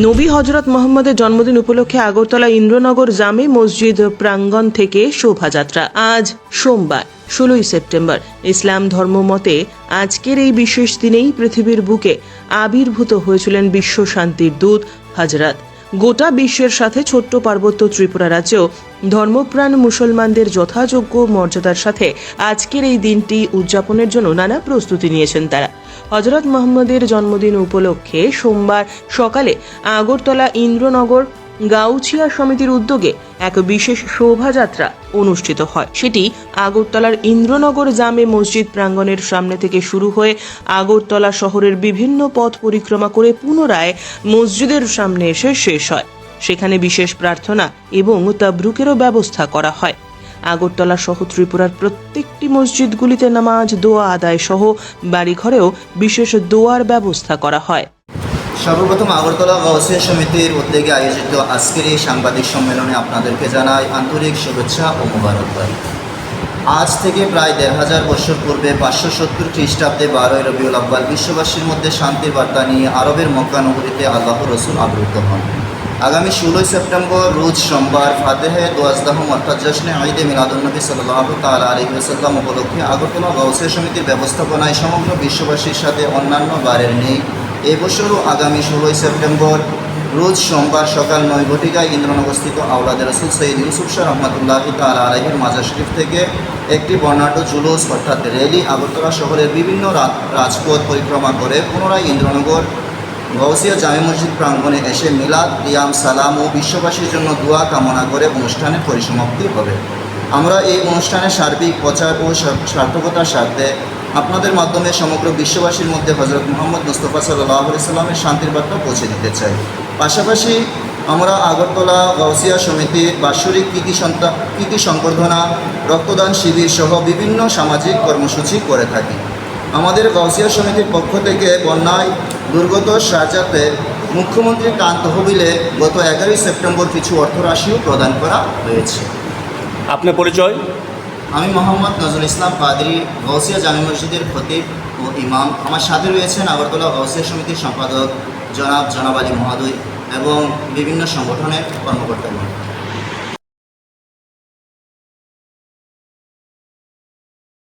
নবী হজরত মোহাম্মদের জন্মদিন উপলক্ষে আগরতলা ইন্দ্রনগর জামে মসজিদ প্রাঙ্গণ থেকে শোভাযাত্রা আজ সোমবার, ষোলোই সেপ্টেম্বর। ইসলাম ধর্ম মতে আজকের এই বিশেষ দিনেই পৃথিবীর বুকে আবির্ভূত হয়েছিলেন বিশ্ব শান্তির দূত হজরত গোটা বিশ্বের সাথে ছোট্ট পার্বত্য ত্রিপুরা রাজ্যেও ধর্মপ্রাণ মুসলমানদের যথাযোগ্য মর্যাদার সাথে আজকের এই দিনটি উদযাপনের জন্য নানা প্রস্তুতি নিয়েছেন তারা। হজরত মোহাম্মদের জন্মদিন উপলক্ষে সোমবার সকালে আগরতলা ইন্দ্রনগর গাউছিয়া সমিতির উদ্যোগে এক বিশেষ শোভাযাত্রা অনুষ্ঠিত হয়। সেটি আগরতলার ইন্দ্রনগর জামে মসজিদ প্রাঙ্গণের সামনে থেকে শুরু হয়ে আগরতলা শহরের বিভিন্ন পথ পরিক্রমা করে পুনরায় মসজিদের সামনে এসে শেষ হয়। সেখানে বিশেষ প্রার্থনা এবং তাবরুকেরও ব্যবস্থা করা হয়। আগরতলা সহ ত্রিপুরার প্রত্যেকটি মসজিদগুলিতে নামাজ, দোয়া আদায় সহ বাড়িঘরেও বিশেষ দোয়ার ব্যবস্থা করা হয়। সর্বপ্রথম আগরতলা গৌসিয়া সমিতির উদ্যোগে আয়োজিত আজকের এই সাংবাদিক সম্মেলনে আপনাদেরকে জানাই আন্তরিক শুভেচ্ছা ও মোবারকবাদ। আজ থেকে প্রায় দেড় হাজার বছর পূর্বে পাঁচশো সত্তর খ্রিস্টাব্দে বারোই রবিউল আব্বাল বিশ্ববাসীর মধ্যে শান্তির বার্তা নিয়ে আরবের মক্কা নগরীতে আল্লাহ রসুল আবির্ভূত হন। আগামী ষোলোই সেপ্টেম্বর রোজ সোমবার ফাতেহে দোয়াজদাহম অর্থাৎ জশ্নে ঈদে মিলাদুলনবী সাল্লাহ তাল আলহিসাল্লাম উপলক্ষে আগরতলা গৌসিয়া সমিতির ব্যবস্থাপনায় সমগ্র বিশ্ববাসীর সাথে অন্যান্য বারের নেই এবছরও আগামী ষোলোই সেপ্টেম্বর, রোজ সোমবার সকাল নয় ঘটিকায় ইন্দ্রনগরস্থিত আউলাদ রসুল সৈয়দ ইউসুফ শাহ রহমতুল্লাহ তাল আলহের মাজার শরীফ থেকে একটি বর্ণাঢ্য জুলুস, অর্থাৎ র্যালি আগরতলা শহরের বিভিন্ন রাজপথ পরিক্রমা করে পুনরায় ইন্দ্রনগর গৌসিয়া জামে মসজিদ প্রাঙ্গণে এসে মিলাদ রিয়াম সালাম ও বিশ্ববাসীর জন্য দোয়া কামনা করে অনুষ্ঠানে পরিসমাপ্তি হবে। আমরা এই অনুষ্ঠানে সার্বিক প্রচার ও সার্থকতার স্বার্থে আপনাদের মাধ্যমে সমগ্র বিশ্ববাসীর মধ্যে হজরত মোহাম্মদ মুস্তফা সাল্লাহ সাল্লামের শান্তির বার্তা পৌঁছে দিতে চাই। পাশাপাশি আমরা আগরতলা গৌসিয়া সমিতির বাৎসরিক কৃতি সন্তা কৃতি সংবর্ধনা, রক্তদান শিবির সহ বিভিন্ন সামাজিক কর্মসূচি করে থাকি। আমাদের গৌসিয়া সমিতির পক্ষ থেকে বন্যায় দুর্গত সাজাতে মুখ্যমন্ত্রী কান তহবিলে গত এগারোই সেপ্টেম্বর কিছু অর্থরাশিও প্রদান করা হয়েছে। আপনার পরিচয়? আমি মোহাম্মদ নজরুল ইসলাম কাদরি গৌসিয়া জামি মসজিদের খতিব ও ইমাম। আমার সাথে রয়েছেন আগরতলা গৌসিয়া সমিতির সম্পাদক জনাব জনাব আলী মহাদুই এবং বিভিন্ন সংগঠনের কর্মকর্তাগণ।